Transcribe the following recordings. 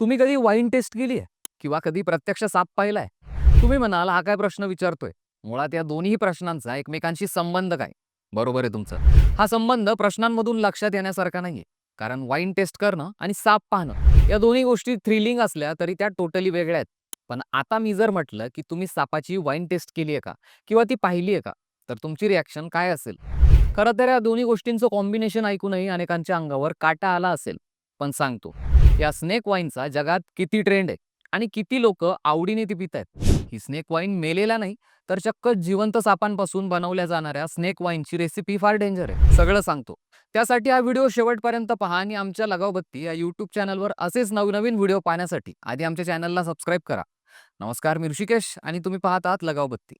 तुम्ही कधी wine taste केली आहे किंवा कधी प्रत्यक्ष साप पाहिलाय? तुम्ही म्हणाल हा काय प्रश्न विचारतोय? मुळात या दोन्ही प्रश्नांचा एकमेकांशी संबंध काय? बरोबर आहे तुमचं. हा संबंध प्रश्नांमधून लक्षात येण्यासारखा नाहीये. कारण वाईन टेस्ट करणं आणि साप पाहणं या दोन्ही गोष्टी थ्रिलिंग असल्या तरी त्या टोटली वेगळ्या आहेत. पण आता मी जर म्हटलं की तुम्ही सापाची वाईन टेस्ट केली आहे का? किंवा ती पाहिली आहे का? तर तुमची रिॲक्शन काय असेल? खरं तर या दोन्ही गोष्टींचं कॉम्बिनेशन ऐकूनही अनेकांच्या अंगावर काटा आला असेल. पण सांगतो या स्नेक वाईनचा जगात किती ट्रेंड आहे आणि किती लोक आवडीने ती पित आहेत? ही स्नेक वाईन मेलेला नाही तर चक्क जिवंत सापांपासून बनवल्या जाणाऱ्या स्नेक वाईनची रेसिपी फार डेंजर आहे. सगळं सांगतो. त्यासाठी हा व्हिडिओ शेवटपर्यंत पहा आणि आमच्या लगावबत्ती या यूट्यूब चॅनलवर असेच नवनवीन व्हिडिओ पाहण्यासाठी आधी आमच्या चॅनलला सबस्क्राईब करा. नमस्कार मी ऋषिकेश आणि तुम्ही पाहत आहात Lagavbatti.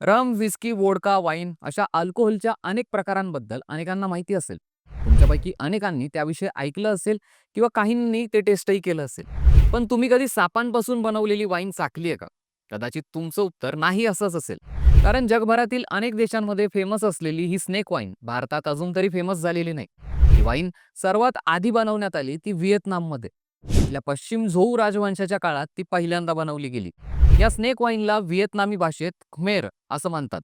Rum whisky vodka wine अशा अल्कोहोलच्या अनेक प्रकारांबद्दल अनेकांना माहिती असेल. तुमच्यापैकी अनेकांनी त्याविषयी ऐकलं असेल किंवा काहींनी ते टेस्टही केलं असेल. पण तुम्ही कधी सापांपासून बनवलेली वाईन चाकली आहे का? कदाचित तुमचं उत्तर नाही असंच असेल. कारण जगभरातील अनेक देशांमध्ये फेमस असलेली ही स्नेक वाईन भारतात अजून तरी फेमस झालेली नाही. ही वाईन सर्वात आधी बनवण्यात आली ती व्हिएतनाममध्ये. आपल्या पश्चिम झोऊ राजवंशाच्या काळात ती पहिल्यांदा बनवली गेली. या स्नेक वाईनला व्हिएतनामी भाषेत खुमेर असं म्हणतात.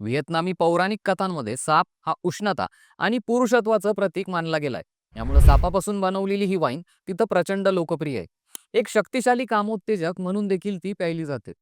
व्हिएतनामी पौराणिक कथांमध्ये साप हा उष्णता आणि पुरुषत्वाचं प्रतीक मानला गेलाय. यामुळे सापापासून बनवलेली ही वाईन तिथं प्रचंड लोकप्रिय आहे. एक शक्तिशाली कामोत्तेजक म्हणून देखील ती प्यायली जाते.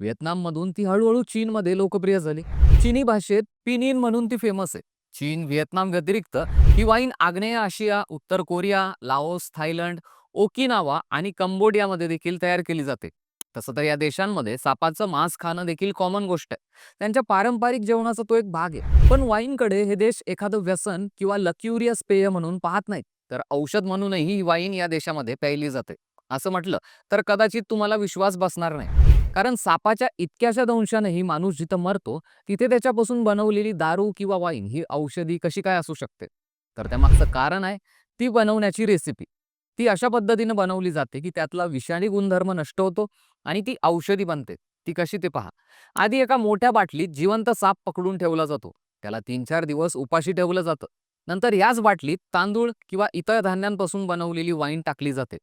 व्हिएतनाममधून ती हळूहळू चीनमध्ये लोकप्रिय झाली. चिनी भाषेत पिनिन म्हणून ती फेमस आहे. चीन व्हिएतनाम व्यतिरिक्त ही वाईन आग्नेय आशिया उत्तर कोरिया लाओस थायलंड ओकिनावा आणि कंबोडियामध्ये देखील तयार केली जाते. तसं तर या देशांमध्ये सापाचं मांस खाणं देखील कॉमन गोष्ट आहे. त्यांच्या पारंपरिक जेवणाचा तो एक भाग आहे. पण वाईनकडे हे देश एखादं व्यसन किंवा लक्युरियस पेय म्हणून पाहत नाहीत. तर औषध म्हणूनही ही वाईन या देशामध्ये प्यायली जाते. असं म्हटलं तर कदाचित तुम्हाला विश्वास बसणार नाही. कारण सापाच्या इतक्याशा दंशानेही माणूस जिथं मरतो तिथे त्याच्यापासून बनवलेली दारू किंवा वाईन ही औषधी कशी काय असू शकते? तर त्यामागचं कारण आहे ती बनवण्याची रेसिपी ती अशा पद्धतीनं बनवली जाते की त्यातला विषाणी गुणधर्म नष्ट होतो आणि ती औषधी बनते. ती कशी ते पहा. आधी एका मोठ्या बाटलीत जिवंत साप पकडून ठेवला जातो. त्याला तीन चार दिवस उपाशी ठेवलं जातं. नंतर याच बाटलीत तांदूळ किंवा इतर धान्यांपासून बनवलेली वाईन टाकली जाते.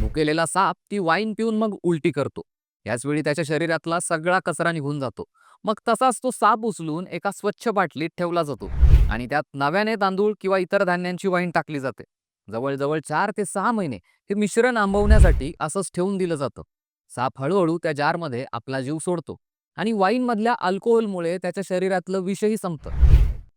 मुकेलेला साप ती वाईन पिऊन मग उलटी करतो. याच वेळी त्याच्या शरीरातला सगळा कचरा निघून जातो. मग तसाच तो साप उचलून एका स्वच्छ बाटलीत ठेवला जातो आणि त्यात नव्याने तांदूळ किंवा इतर धान्यांची वाईन टाकली जाते. जवळजवळ चार ते सहा महिने हे मिश्रण आंबवण्यासाठी असंच ठेवून दिलं जातं. साप हळूहळू त्या जारमध्ये आपला जीव सोडतो आणि वाईनमधल्या अल्कोहोलमुळे त्याच्या शरीरातलं विषही संपतं.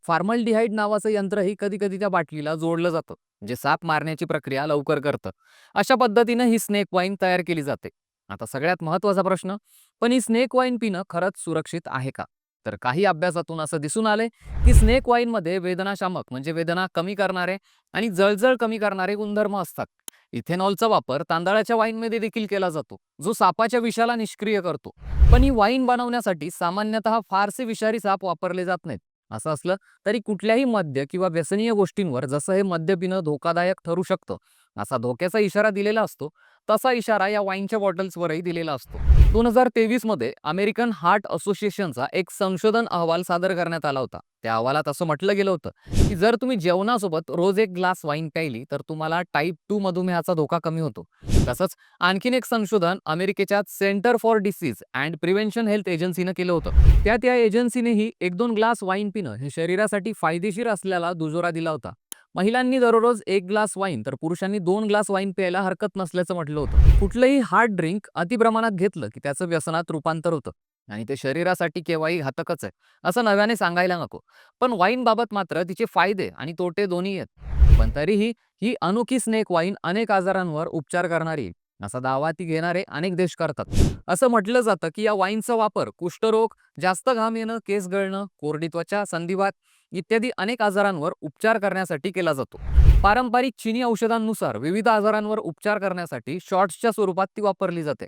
फार्मलडिहाईड नावाचं यंत्रही कधी कधी त्या बाटलीला जोडलं जातं जे साप मारण्याची प्रक्रिया लवकर करतं. अशा पद्धतीनं ही स्नेक वाईन तयार केली जाते. आता सगळ्यात महत्त्वाचा प्रश्न पण ही स्नेक वाईन पिणं खरंच सुरक्षित आहे का? तर काही अभ्यासातून असं दिसून आलंय की स्नेक वाईनमध्ये वेदनाशामक म्हणजे वेदना कमी करणारे आणि जळजळ कमी करणारे गुणधर्म असतात. इथेनॉलचा वापर तांदळाच्या वाईनमध्ये देखील केला जातो जो सापाच्या विषाला निष्क्रिय करतो. पण ही वाईन बनवण्यासाठी सामान्यतः फारसे विषारी साप वापरले जात नाहीत. असं असलं तरी कुठल्याही मद्य किंवा व्यसनीय गोष्टींवर जसं हे मद्य पिणं धोकादायक ठरू शकतं असा धोक्याचा इशारा दिलेला असतो तसा इशारा या वाईनच्या बॉटल्सवरही दिलेला असतो. दोन हजार तेवीसमध्ये अमेरिकन हार्ट असोसिएशनचा एक संशोधन अहवाल सादर करण्यात आला होता. त्या अहवालात असं म्हटलं गेलं होतं की जर तुम्ही जेवणासोबत रोज एक ग्लास वाईन प्यायली तर तुम्हाला टाईप टू मधुमेहाचा धोका कमी होतो. तसंच आणखीन एक संशोधन अमेरिकेच्या centre for disease and prevention health एजन्सीनं केलं होतं. त्यात या एजन्सीनेही एक दोन ग्लास वाईन पिणं हे शरीरासाठी फायदेशीर असल्याला दुजोरा दिला होता. महिलांनी दररोज एक ग्लास वाईन तर पुरुषांनी दोन ग्लास वाईन प्यायला हरकत नसल्याचं म्हटलं होतं. कुठलंही हार्ड ड्रिंक अतिप्रमाणात घेतलं की त्याचं व्यसनात रूपांतर होतं. आणि ते शरीरासाठी केव्हाही घातकच आहे असं नव्याने सांगायला नको. पण वाईन बाबत मात्र तिचे फायदे आणि तोटे दोन्ही आहेत. पण तरीही ही अनोखी स्नेक वाईन अनेक आजारांवर उपचार करणारी असा दावा ती घेणारे अनेक देश करतात. असं म्हटलं जातं की या वाईनचा वापर कुष्ठरोग जास्त घाम येणं केस गळणं कोरडी त्वचा संधिवात इत्यादी अनेक आजारांवर उपचार करण्यासाठी केला जातो. पारंपरिक चिनी औषधांनुसार विविध आजारांवर उपचार करण्यासाठी शॉर्ट्सच्या स्वरूपात ती वापरली जाते.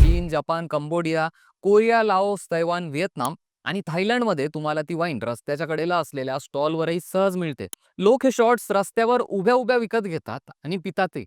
चीन Japan Cambodia Korea Laos Taiwan Vietnam आणि थायलंडमध्ये तुम्हाला ती वाईन रस्त्याच्या कडेला असलेल्या स्टॉलवरही सहज मिळते. लोक हे शॉर्ट्स रस्त्यावर उभ्या उभ्या विकत घेतात आणि पितात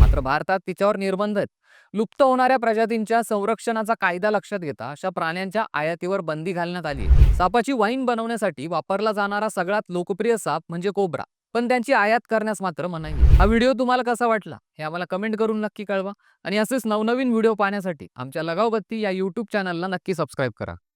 मात्र भारतात तिच्यावर निर्बंध आहेत. लुप्त होणाऱ्या प्रजातींच्या संरक्षणाचा कायदा लक्षात घेता अशा प्राण्यांच्या आयातीवर बंदी घालण्यात आली सापाची वाईन बनवण्यासाठी वापरला जाणारा सगळ्यात लोकप्रिय साप म्हणजे कोब्रा. पण त्यांची आयात करण्यास मात्र मनाई हा व्हिडिओ तुम्हाला कसा वाटला? हे आम्हाला कमेंट करून नक्की कळवा. आणि असेच नवनवीन व्हिडिओ पाहण्यासाठी आमच्या लगावबत्ती या यूट्यूब चॅनलला नक्की सबस्क्राईब करा.